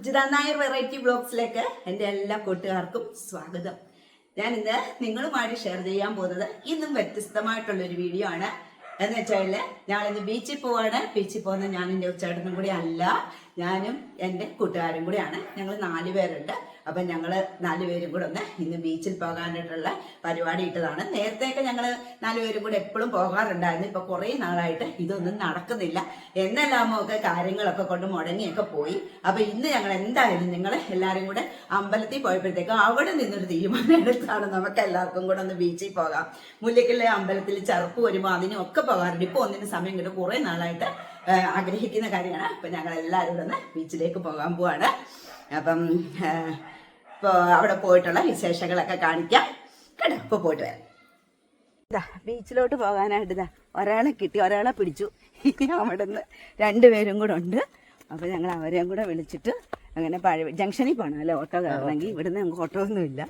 Ajitha variety ബ്ലോഗ്സിലേക്ക് എന്റെ എല്ലാ കൂട്ടുകാർക്കും സ്വാഗതം. ഞാൻ ഇന്ന് നിങ്ങളുമായിട്ട് ഷെയർ ചെയ്യാൻ പോകുന്നത് ഇന്നും വ്യത്യസ്തമായിട്ടുള്ളൊരു വീഡിയോ ആണ്. എന്ന് വെച്ചാൽ ഞാനിന്ന് ബീച്ചിൽ പോവാണ്. ബീച്ചിൽ പോകുന്ന ഞാൻ എന്റെ ഉച്ചേട്ടനും കൂടി അല്ല ഞാനും എന്റെ കൂട്ടുകാരും കൂടിയാണ്. ഞങ്ങൾ നാല് പേരുണ്ട്. അപ്പം ഞങ്ങൾ നാല് പേരും കൂടെ ഒന്ന് ഇന്ന് ബീച്ചിൽ പോകാനായിട്ടുള്ള പരിപാടി ഇട്ടതാണ്. നേരത്തെയൊക്കെ ഞങ്ങൾ നാലുപേരും കൂടെ എപ്പോഴും പോകാറുണ്ടായിരുന്നു. ഇപ്പൊ കുറേ നാളായിട്ട് ഇതൊന്നും നടക്കുന്നില്ല. എന്നെല്ലാമോ ഒക്കെ കാര്യങ്ങളൊക്കെ കൊണ്ട് മുടങ്ങിയൊക്കെ പോയി. അപ്പൊ ഇന്ന് ഞങ്ങൾ എന്തായാലും നിങ്ങൾ എല്ലാവരും കൂടെ അമ്പലത്തിൽ പോയപ്പോഴത്തേക്കും അവിടെ നിന്നൊരു തീരുമാനം എടുത്താണ് നമുക്ക് എല്ലാവർക്കും കൂടെ ഒന്ന് ബീച്ചിൽ പോകാം. മുല്ലക്കല്ലെ അമ്പലത്തിൽ ചെറുപ്പ് വരുമ്പോൾ അതിനും ഒക്കെ പോകാറുണ്ട്. ഇപ്പൊ ഒന്നിന് സമയം കിട്ടും. കുറേ നാളായിട്ട് ആഗ്രഹിക്കുന്ന കാര്യമാണ്. അപ്പൊ ഞങ്ങൾ എല്ലാവരും കൂടെ ഒന്ന് ബീച്ചിലേക്ക് പോകാൻ പോവാണ്. അപ്പം അവിടെ പോയിട്ടുള്ള വിശേഷങ്ങളൊക്കെ കാണിക്കാം. കേട്ടോ അപ്പൊ പോയിട്ട് വരാം. ഇതാ ബീച്ചിലോട്ട് പോകാനായിട്ട് ഇതാ ഒരാളെ കിട്ടി ഒരാളെ പിടിച്ചു. അവിടെ നിന്ന് രണ്ടുപേരും കൂടെ ഉണ്ട്. അപ്പോൾ ഞങ്ങൾ അവരെയും കൂടെ വിളിച്ചിട്ട് അങ്ങനെ പഴയ ജംഗ്ഷനിൽ പോകണം അല്ലേ? ഓട്ടോ കയറണമെങ്കിൽ ഇവിടുന്ന് ഞങ്ങൾക്ക് ഓട്ടോ ഒന്നുമില്ല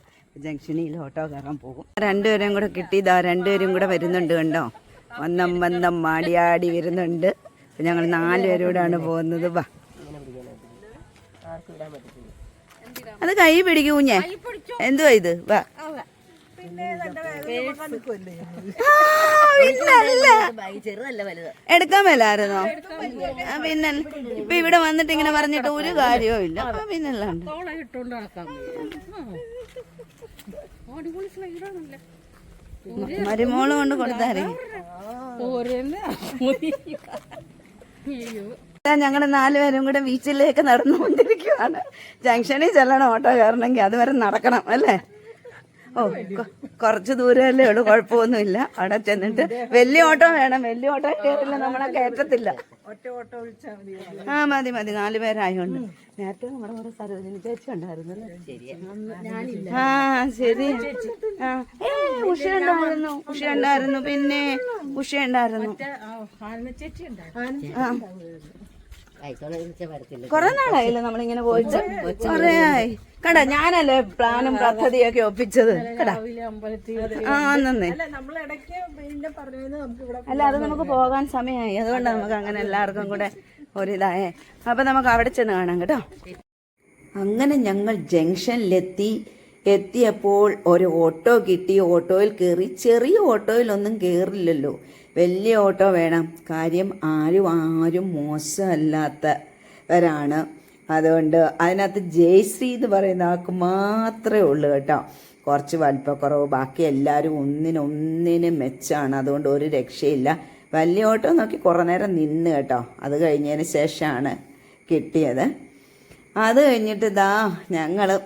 ജംഗ്ഷനിൽ ഓട്ടോ കയറാൻ പോകും. രണ്ടുപേരും കൂടെ കിട്ടി ഇതാ രണ്ടുപേരും കൂടെ വരുന്നുണ്ട് കണ്ടോ? വന്നം വന്നം മാടിയാടി വരുന്നുണ്ട്. ഞങ്ങൾ നാലുപേരും കൂടെയാണ് പോകുന്നത്. വാ. അത് കൈ പിടിക്കൂ കുഞ്ഞേ. എന്തുവാ ഇത്? വാ. ആ, പിന്നല്ല. ചെറുതല്ല വലുത്. എടുക്കാൻ മേലായിരുന്നോ? ആ, പിന്നെ ഇപ്പൊ ഇവിടെ വന്നിട്ട് ഇങ്ങനെ പറഞ്ഞിട്ട് ഒരു കാര്യവും ഇല്ല. പിന്നെ പിന്നല്ലാണ്ട് മരുമോൾ കൊണ്ട് കൊടുത്താരേ അയ്യോ. ഞങ്ങൾ നാലുപേരും കൂടെ ബീച്ചിലേക്ക് നടന്നുകൊണ്ടിരിക്കുവാണ്. ജംഗ്ഷനിൽ ചെല്ലണം ഓട്ടോ കയറണമെങ്കിൽ അതുവരെ നടക്കണം അല്ലേ? ഓ കുറച്ച് ദൂരമല്ലേ ഉള്ളൂ കുഴപ്പമൊന്നുമില്ല. അവിടെ ചെന്നിട്ട് വലിയ ഓട്ടോ വേണം വലിയ ഓട്ടോ കയറില്ല നമ്മളെ കയറ്റത്തില്ല. ആ മതി മതി. നാല് പേരായോണ്ട്. നേരത്തെ നമ്മുടെ കൂടെ സരോജിനി ചേച്ചി ഉണ്ടായിരുന്നു ആ ശരി. ആ. ഏ ഉഷ ഉണ്ടായിരുന്നു. ഉഷ ഉണ്ടായിരുന്നു. പിന്നെ ഉഷ ഉണ്ടായിരുന്നു. ചേച്ചി കൊറേ നാളായില്ലേ നമ്മളിങ്ങനെ പോയിട്ട്? കൊറേ ആയി. കടാ ഞാനല്ലേ പ്ലാനും പദ്ധതിയൊക്കെ ഒപ്പിച്ചത്. ആന്നേ അല്ല അത് നമുക്ക് പോകാൻ സമയമായി. അതുകൊണ്ട് നമുക്ക് അങ്ങനെ എല്ലാവർക്കും കൂടെ ഒരിതായേ. അപ്പൊ നമുക്ക് അവിടെ ചെന്ന് കാണാം കേട്ടോ. അങ്ങനെ ഞങ്ങൾ ജംഗ്ഷനിലെത്തി. എത്തിയപ്പോൾ ഒരു ഓട്ടോ കിട്ടി. ഓട്ടോയിൽ കയറി. ചെറിയ ഓട്ടോയിലൊന്നും കയറില്ലല്ലോ. വലിയ ഓട്ടോ വേണം. കാര്യം ആരും ആരും മോശമല്ലാത്തവരാണ്. അതുകൊണ്ട് അതിനകത്ത് ജയശ്രീ എന്ന് പറയുന്ന ആൾക്ക് മാത്രമേ ഉള്ളൂ കേട്ടോ. കുറച്ച് വലിപ്പക്കുറവ്. ബാക്കി എല്ലാവരും ഒന്നിനൊന്നിന് മെച്ചാണ്. അതുകൊണ്ട് ഒരു രക്ഷയില്ല. വലിയ ഓട്ടോ നോക്കി കുറേ നേരം നിന്ന് കേട്ടോ. അത് കഴിഞ്ഞതിന് ശേഷമാണ് കിട്ടിയത്. അത് കഴിഞ്ഞിട്ട് ഇതാ ഞങ്ങൾ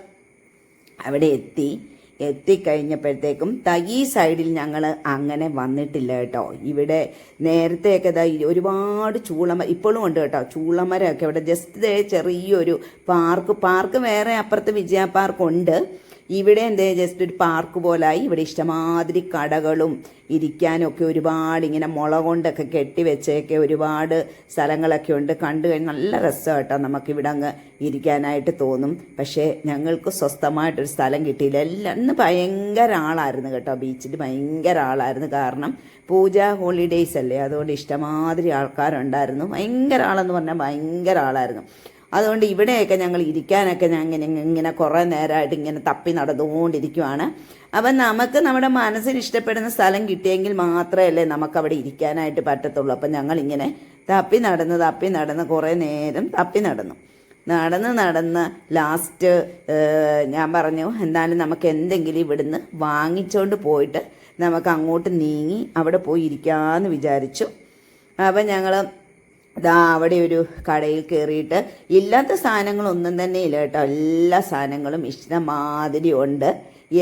അവിടെ എത്തി. എത്തിക്കഴിഞ്ഞപ്പോഴത്തേക്കും ദാ സൈഡിൽ ഞങ്ങൾ അങ്ങനെ വന്നിട്ടില്ല കേട്ടോ. ഇവിടെ നേരത്തെയൊക്കെ ഈ ഒരുപാട് ചൂളമ ഇപ്പോഴും ഉണ്ട് കേട്ടോ ചൂളമരമൊക്കെ. ഇവിടെ ജസ്റ്റ് ദേ ചെറിയൊരു പാർക്ക് പാർക്ക് വേറെ അപ്പുറത്ത് വിജയ പാർക്ക് ഉണ്ട്. ഇവിടെ എന്തേ ജസ്റ്റ് ഒരു പാർക്ക് പോലായി. ഇവിടെ ഇഷ്ടമാതിരി കടകളും ഇരിക്കാനൊക്കെ ഒരുപാട് ഇങ്ങനെ മുള കൊണ്ടൊക്കെ കെട്ടിവെച്ചൊക്കെ ഒരുപാട് സ്ഥലങ്ങളൊക്കെ ഉണ്ട്. കണ്ടു കഴിഞ്ഞാൽ നല്ല രസം നമുക്ക് ഇവിടെ അങ്ങ് ഇരിക്കാനായിട്ട് തോന്നും. പക്ഷേ ഞങ്ങൾക്ക് സ്വസ്ഥമായിട്ടൊരു സ്ഥലം കിട്ടിയില്ല. എല്ലാം ഇന്ന് ഭയങ്കര ആളായിരുന്നു കേട്ടോ. ബീച്ചിൽ ഭയങ്കര ആളായിരുന്നു. കാരണം പൂജ ഹോളിഡേയ്സ് അല്ലേ? അതുകൊണ്ട് ഇഷ്ടമാതിരി ആൾക്കാരുണ്ടായിരുന്നു. ഭയങ്കര ആളെന്ന് പറഞ്ഞാൽ ഭയങ്കര ആളായിരുന്നു. അതുകൊണ്ട് ഇവിടെയൊക്കെ ഞങ്ങൾ ഇരിക്കാനൊക്കെ ഞങ്ങൾ ഇങ്ങനെ കുറേ നേരമായിട്ട് ഇങ്ങനെ തപ്പി നടന്നുകൊണ്ടിരിക്കുവാണ്. അപ്പം നമുക്ക് നമ്മുടെ മനസ്സിന് ഇഷ്ടപ്പെടുന്ന സ്ഥലം കിട്ടിയെങ്കിൽ മാത്രമല്ലേ നമുക്ക് അവിടെ ഇരിക്കാനായിട്ട് പറ്റത്തുള്ളൂ. അപ്പം ഞങ്ങൾ ഇങ്ങനെ തപ്പി നടന്ന് തപ്പി നടന്ന് കുറേ നേരം തപ്പി നടന്നു. നടന്ന് നടന്ന് ലാസ്റ്റ് ഞാൻ പറഞ്ഞു എന്തായാലും നമുക്ക് എന്തെങ്കിലും ഇവിടുന്ന് വാങ്ങിച്ചുകൊണ്ട് പോയിട്ട് നമുക്ക് അങ്ങോട്ട് നീങ്ങി അവിടെ പോയി ഇരിക്കാമെന്ന് വിചാരിച്ചു. അപ്പം ഞങ്ങൾ ദാ അവിടെ ഒരു കടയിൽ കയറിയിട്ട് ഇല്ലാത്ത സാധനങ്ങളൊന്നും തന്നെ ഇല്ല കേട്ടോ. എല്ലാ സാധനങ്ങളും ഇഷ്ടമാതിരി ഉണ്ട്.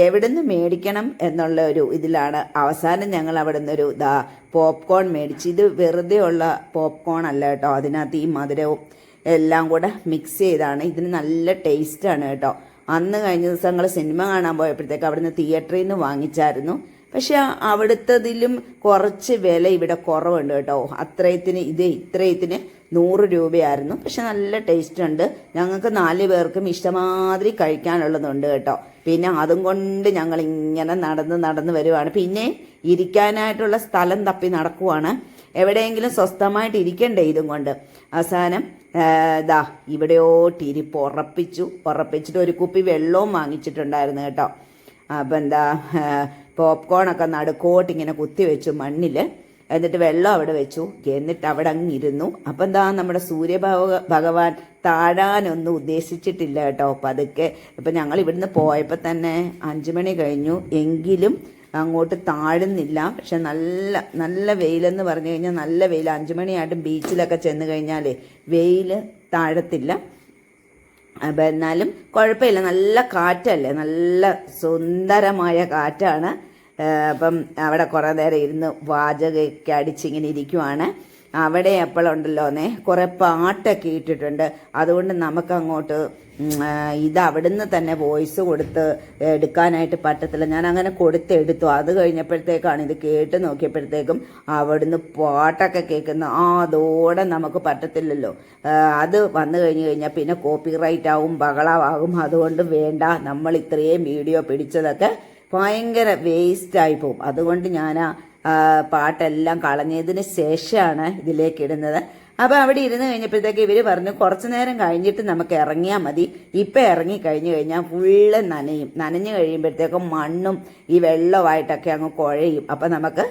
എവിടെ നിന്ന് മേടിക്കണം എന്നുള്ള ഒരു ഇതിലാണ്. അവസാനം ഞങ്ങൾ അവിടെ നിന്നൊരു ദാ പോപ്കോൺ മേടിച്ച്. ഇത് വെറുതെ ഉള്ള പോപ്കോൺ അല്ല കേട്ടോ. അതിനകത്ത് ഈ മധുരവും എല്ലാം കൂടെ മിക്സ് ചെയ്താണ്. ഇതിന് നല്ല ടേസ്റ്റാണ് കേട്ടോ. അന്ന് കഴിഞ്ഞ ദിവസം ഞങ്ങൾ സിനിമ കാണാൻ പോയപ്പോഴത്തേക്ക് അവിടുന്ന് തിയേറ്ററിൽ നിന്ന് വാങ്ങിച്ചായിരുന്നു. പക്ഷെ അവിടുത്തതിലും കുറച്ച് വില ഇവിടെ കുറവുണ്ട് കേട്ടോ. അത്രയത്തിന് ഇത് ഇത്രയത്തിന് നൂറ് രൂപയായിരുന്നു. പക്ഷെ നല്ല ടേസ്റ്റ് ഉണ്ട്. ഞങ്ങൾക്ക് നാല് പേർക്കും ഇഷ്ടമാതിരി കഴിക്കാനുള്ളതുണ്ട് കേട്ടോ. പിന്നെ അതും കൊണ്ട് ഞങ്ങൾ ഇങ്ങനെ നടന്ന് നടന്ന് വരുവാണ്. പിന്നെ ഇരിക്കാനായിട്ടുള്ള സ്ഥലം തപ്പി നടക്കുവാണ്. എവിടെയെങ്കിലും സ്വസ്ഥമായിട്ട് ഇരിക്കണ്ടേ ഇതും കൊണ്ട്? അവസാനം ദാ ഇവിടെയോ ഇരിപ്പ് ഉറപ്പിച്ചു. ഉറപ്പിച്ചിട്ട് ഒരു കുപ്പി വെള്ളവും വാങ്ങിച്ചിട്ടുണ്ടായിരുന്നു കേട്ടോ. അപ്പം എന്താ പോപ്കോണൊക്കെ നടുക്കോട്ട് ഇങ്ങനെ കുത്തി വെച്ചു മണ്ണിൽ എന്നിട്ട് വെള്ളം അവിടെ വെച്ചു. എന്നിട്ട് അവിടെ അങ്ങ് ഇരുന്നു. അപ്പം എന്താ നമ്മുടെ സൂര്യഭഗ ഭഗവാൻ താഴാനൊന്നും ഉദ്ദേശിച്ചിട്ടില്ല കേട്ടോ. പതുക്കെ ഇപ്പം ഞങ്ങൾ ഇവിടുന്ന് പോയപ്പോൾ തന്നെ അഞ്ചു മണി കഴിഞ്ഞു. എങ്കിലും അങ്ങോട്ട് താഴുന്നില്ല. പക്ഷെ നല്ല നല്ല വെയിലെന്ന് പറഞ്ഞു കഴിഞ്ഞാൽ നല്ല വെയിൽ അഞ്ചു മണിയായിട്ടും ബീച്ചിലൊക്കെ ചെന്ന് കഴിഞ്ഞാൽ വെയിൽ താഴത്തില്ല. എന്നാലും കുഴപ്പമില്ല. നല്ല കാറ്റല്ലേ? നല്ല സുന്ദരമായ കാറ്റാണ്. അപ്പം അവിടെ കുറേ നേരം ഇരുന്ന് വാചകമൊക്കെ അടിച്ചിങ്ങനെ ഇരിക്കുവാണ്. അവിടെ എപ്പോഴുണ്ടല്ലോന്നേ കുറേ പാട്ടൊക്കെ ഇട്ടിട്ടുണ്ട്. അതുകൊണ്ട് നമുക്ക് അങ്ങോട്ട് ഇത് അവിടുന്ന് തന്നെ വോയിസ് കൊടുത്ത് എടുക്കാനായിട്ട് പറ്റത്തില്ല. ഞാൻ അങ്ങനെ കൊടുത്തെടുത്തു. അത് കഴിഞ്ഞപ്പോഴത്തേക്കാണ് ഇത് കേട്ട് നോക്കിയപ്പോഴത്തേക്കും അവിടുന്ന് പാട്ടൊക്കെ കേൾക്കുന്ന ആ അതോടെ നമുക്ക് പറ്റത്തില്ലല്ലോ. അത് വന്നു കഴിഞ്ഞ് കഴിഞ്ഞാൽ പിന്നെ കോപ്പി റൈറ്റ് ആവും ബഹളമാകും അതുകൊണ്ട് വേണ്ട. നമ്മൾ ഇത്രയും വീഡിയോ പിടിച്ചതൊക്കെ ഭയങ്കര വേസ്റ്റായി പോകും. അതുകൊണ്ട് ഞാൻ പാട്ടെല്ലാം കളഞ്ഞതിന് ശേഷമാണ് ഇതിലേക്ക് ഇടുന്നത് അപ്പോൾ അവിടെ ഇരുന്ന് കഴിഞ്ഞപ്പോഴത്തേക്ക് ഇവർ പറഞ്ഞു കുറച്ചു നേരം കഴിഞ്ഞിട്ട് നമുക്ക് ഇറങ്ങിയാൽ മതി. ഇപ്പൊ ഇറങ്ങി കഴിഞ്ഞു കഴിഞ്ഞാൽ ഫുള്ള് നനയും. നനഞ്ഞു കഴിയുമ്പോഴത്തേക്കും മണ്ണും ഈ വെള്ളമായിട്ടൊക്കെ അങ്ങ് കുഴയും. അപ്പം നമുക്ക്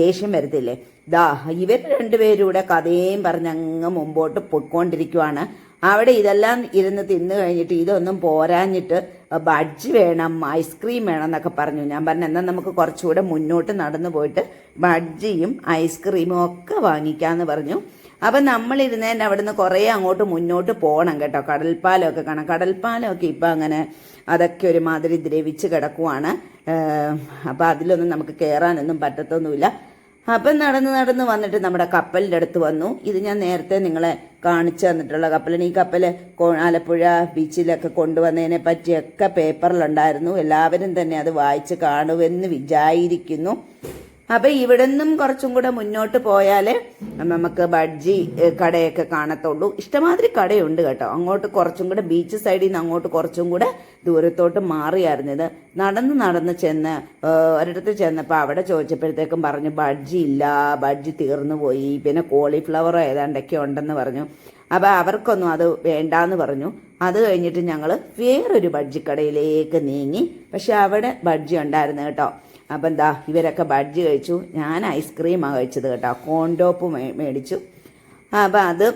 ദേഷ്യം വരത്തില്ലേ? ദാ ഇവർ രണ്ടുപേരും കൂടെ കഥയും പറഞ്ഞ് അങ്ങ് മുമ്പോട്ട് പൊയ്ക്കൊണ്ടിരിക്കുവാണ്. അവിടെ ഇതെല്ലാം ഇരുന്ന് തിന്നു കഴിഞ്ഞിട്ട് ഇതൊന്നും പോരാഞ്ഞിട്ട് ബഡ്ജി വേണം ഐസ്ക്രീം വേണം എന്നൊക്കെ പറഞ്ഞു. ഞാൻ പറഞ്ഞു എന്നാൽ നമുക്ക് കുറച്ചുകൂടെ മുന്നോട്ട് നടന്നു പോയിട്ട് ബഡ്ജിയും ഐസ്ക്രീമും ഒക്കെ വാങ്ങിക്കാമെന്ന് പറഞ്ഞു. അപ്പം നമ്മളിരുന്നതിന്റെ അവിടുന്ന് കുറേ അങ്ങോട്ട് മുന്നോട്ട് പോകണം കേട്ടോ. കടൽപ്പാലമൊക്കെ കാണാം. കടൽപ്പാലമൊക്കെ ഇപ്പം അങ്ങനെ അതൊക്കെ ഒരുമാതിരി ദ്രവിച്ച് കിടക്കുവാണ്. അപ്പം അതിലൊന്നും നമുക്ക് കയറാനൊന്നും പറ്റത്തൊന്നുമില്ല. അപ്പം നടന്ന് നടന്ന് വന്നിട്ട് നമ്മുടെ കപ്പലിന്റെ അടുത്ത് വന്നു. ഇത് ഞാൻ നേരത്തെ നിങ്ങളെ കാണിച്ചു തന്നിട്ടുള്ള കപ്പലാണ്. ഈ കപ്പൽ ആലപ്പുഴ ബീച്ചിലൊക്കെ കൊണ്ടുവന്നതിനെ പറ്റിയൊക്കെ പേപ്പറിലുണ്ടായിരുന്നു. എല്ലാവരും തന്നെ അത് വായിച്ച് കാണുമെന്ന് വിചാരിക്കുന്നു. അപ്പം ഇവിടെ നിന്നും കുറച്ചും കൂടെ മുന്നോട്ട് പോയാലേ നമുക്ക് ബഡ്ജി കടയൊക്കെ കാണത്തുള്ളൂ. ഇഷ്ടമാതിരി കടയുണ്ട് കേട്ടോ. അങ്ങോട്ട് കുറച്ചും കൂടെ ബീച്ച് സൈഡിൽ നിന്ന് അങ്ങോട്ട് കുറച്ചും കൂടെ ദൂരത്തോട്ട് മാറിയായിരുന്നത് നടന്ന് നടന്ന് ചെന്ന് ഒരിടത്ത് ചെന്നപ്പോൾ അവിടെ ചോദിച്ചപ്പോഴത്തേക്കും പറഞ്ഞു ബഡ്ജി ഇല്ല ബഡ്ജി തീർന്നു പോയി. പിന്നെ കോളിഫ്ലവർ ഏതാണ്ടൊക്കെ ഉണ്ടെന്ന് പറഞ്ഞു. അപ്പോൾ അവർക്കൊന്നും അത് വേണ്ടാന്ന് പറഞ്ഞു. അത് കഴിഞ്ഞിട്ട് ഞങ്ങൾ വേറൊരു ബഡ്ജിക്കടയിലേക്ക് നീങ്ങി. പക്ഷെ അവിടെ ബഡ്ജി ഉണ്ടായിരുന്നു കേട്ടോ. അപ്പം എന്താ ഇവരൊക്കെ ബഡ്ജ് കഴിച്ചു. ഞാൻ ഐസ്ക്രീമാണ് കഴിച്ചത് കേട്ടോ. കോണ്ടോപ്പ് മേടിച്ചു. അപ്പം അത്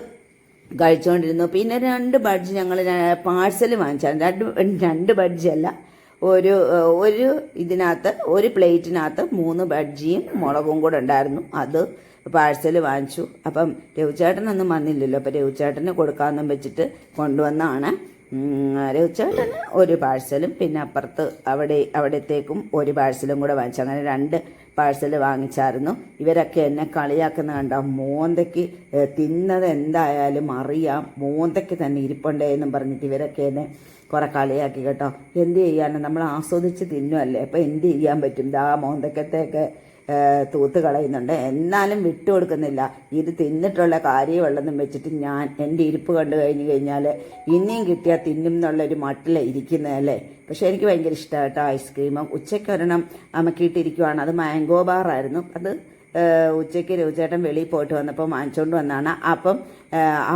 കഴിച്ചുകൊണ്ടിരുന്നു പിന്നെ രണ്ട് ബഡ്ജ് ഞങ്ങൾ പാഴ്സൽ വാങ്ങിച്ചാൽ രണ്ട് രണ്ട് ബഡ്ജ് അല്ല. ഒരു ഒരു ഇതിനകത്ത് ഒരു പ്ലേറ്റിനകത്ത് മൂന്ന് ബഡ്ജിയും മുളകും കൂടെ ഉണ്ടായിരുന്നു. അത് പാഴ്സൽ വാങ്ങിച്ചു. അപ്പം രവിചേട്ടനൊന്നും വന്നില്ലല്ലോ. അപ്പം രവിചേട്ടന് കൊടുക്കാമെന്നും വെച്ചിട്ട് കൊണ്ടുവന്നതാണ് ഉം, രവിചേട്ടന് ഒരു പാഴ്സലും പിന്നെ അപ്പുറത്ത് അവിടെ അവിടത്തേക്കും ഒരു പാഴ്സലും കൂടെ വാങ്ങിച്ചു. അങ്ങനെ രണ്ട് പാഴ്സൽ വാങ്ങിച്ചായിരുന്നു. ഇവരൊക്കെ എന്നെ കളിയാക്കുന്ന കണ്ട? മോന്തയ്ക്ക് തിന്നത് എന്തായാലും അറിയാം. മോന്തയ്ക്ക് തന്നെ ഇരിപ്പുണ്ടേ എന്നും പറഞ്ഞിട്ട് ഇവരൊക്കെ എന്നെ കുറെ കളിയാക്കി കേട്ടോ. എന്ത് ചെയ്യാനോ? നമ്മൾ ആസ്വദിച്ച് തിന്നുമല്ലേ അപ്പം എന്ത് ചെയ്യാൻ പറ്റും? ദാ മോന്തക്കത്തെയൊക്കെ ഏഹ്, തൂത്ത് കളയുന്നുണ്ട്. എന്നാലും വിട്ടു കൊടുക്കുന്നില്ല ഇത് തിന്നിട്ടുള്ള കാര്യമുള്ളതും വെച്ചിട്ട് ഞാൻ എന്റെ ഇരിപ്പ് കണ്ടു കഴിഞ്ഞ് കഴിഞ്ഞാൽ ഇനിയും കിട്ടിയാൽ തിന്നും എന്നുള്ളൊരു മട്ടിലെ ഇരിക്കുന്നതല്ലേ പക്ഷേ എനിക്ക് ഭയങ്കര ഇഷ്ടമാണ് കേട്ടോ ഐസ്ക്രീം ഉച്ചക്കൊരെണ്ണം അമക്കിയിട്ടിരിക്കുവാണ്. അത് മാംഗോ ബാറായിരുന്നു അത് ഉച്ചയ്ക്ക് രവിചേട്ടൻ വെളിയിൽ പോയിട്ട് വന്നപ്പോൾ വാങ്ങിച്ചുകൊണ്ട് വന്നാണ്. അപ്പം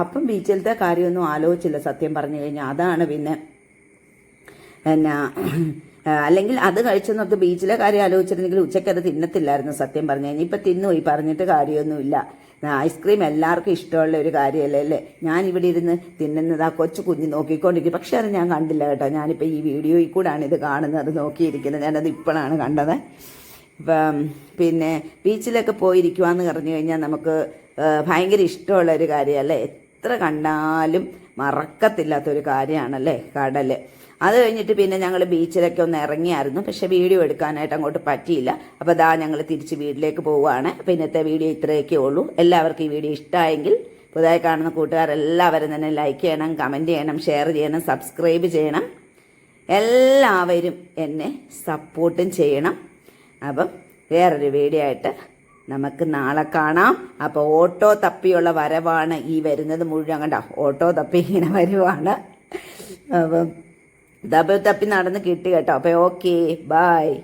അപ്പം ബീച്ചിലത്തെ കാര്യമൊന്നും ആലോചിച്ചില്ല സത്യം പറഞ്ഞു കഴിഞ്ഞാൽ അതാണ് പിന്നെ എന്നാ അല്ലെങ്കിൽ അത് കഴിച്ചെന്നൊക്കെ ബീച്ചിലെ കാര്യം ആലോചിച്ചിരുന്നെങ്കിൽ ഉച്ചയ്ക്ക് അത് തിന്നത്തില്ലായിരുന്നു സത്യം പറഞ്ഞു കഴിഞ്ഞാൽ ഇപ്പം തിന്നു പോയി പറഞ്ഞിട്ട് കാര്യമൊന്നുമില്ല. ഐസ്ക്രീം എല്ലാവർക്കും ഇഷ്ടമുള്ള ഒരു കാര്യമല്ലേ അല്ലേ? ഞാൻ ഇവിടെ ഇരുന്ന് തിന്നുന്നത് ആ കൊച്ചു കുഞ്ഞ് നോക്കിക്കൊണ്ടിരിക്കും പക്ഷെ അത് ഞാൻ കണ്ടില്ല കേട്ടോ. ഞാനിപ്പോൾ ഈ വീഡിയോയിൽ കൂടാണ് ഇത് കാണുന്നത് അത് നോക്കിയിരിക്കുന്നത്. ഞാനത് ഇപ്പോഴാണ് കണ്ടത്. പിന്നെ ബീച്ചിലൊക്കെ പോയിരിക്കുവാന്ന് പറഞ്ഞു കഴിഞ്ഞാൽ നമുക്ക് ഭയങ്കര ഇഷ്ടമുള്ള ഒരു കാര്യമല്ലേ? എത്ര കണ്ടാലും മറക്കത്തില്ലാത്തൊരു കാര്യമാണല്ലേ കടൽ അത് കഴിഞ്ഞിട്ട് പിന്നെ ഞങ്ങൾ ബീച്ചിലൊക്കെ ഒന്ന് ഇറങ്ങിയായിരുന്നു. പക്ഷെ വീഡിയോ എടുക്കാനായിട്ട് അങ്ങോട്ട് പറ്റിയില്ല. അപ്പോൾ ദാ ഞങ്ങൾ തിരിച്ച് വീട്ടിലേക്ക് പോവുകയാണ്. അപ്പോൾ ഇന്നത്തെ വീഡിയോ ഇത്രയൊക്കെ ഉള്ളൂ. എല്ലാവർക്കും ഈ വീഡിയോ ഇഷ്ടമായെങ്കിൽ പുതുതായി കാണുന്ന കൂട്ടുകാരെല്ലാവരും തന്നെ ലൈക്ക് ചെയ്യണം കമന്റ് ചെയ്യണം ഷെയർ ചെയ്യണം സബ്സ്ക്രൈബ് ചെയ്യണം. എല്ലാവരും എന്നെ സപ്പോർട്ടും ചെയ്യണം. അപ്പം വേറൊരു വീഡിയോ ആയിട്ട് നമുക്ക് നാളെ കാണാം. അപ്പോൾ ഓട്ടോ തപ്പിയുള്ള വരവാണ് ഈ വരുന്നത് മുഴുവൻ. കണ്ട? ഓട്ടോ തപ്പി ഇങ്ങനെ വരുവാണ്. അപ്പം തപ്പി തപ്പി നടന്ന് കിട്ടി കേട്ടോ. അപ്പോൾ ഓക്കെ ബായ്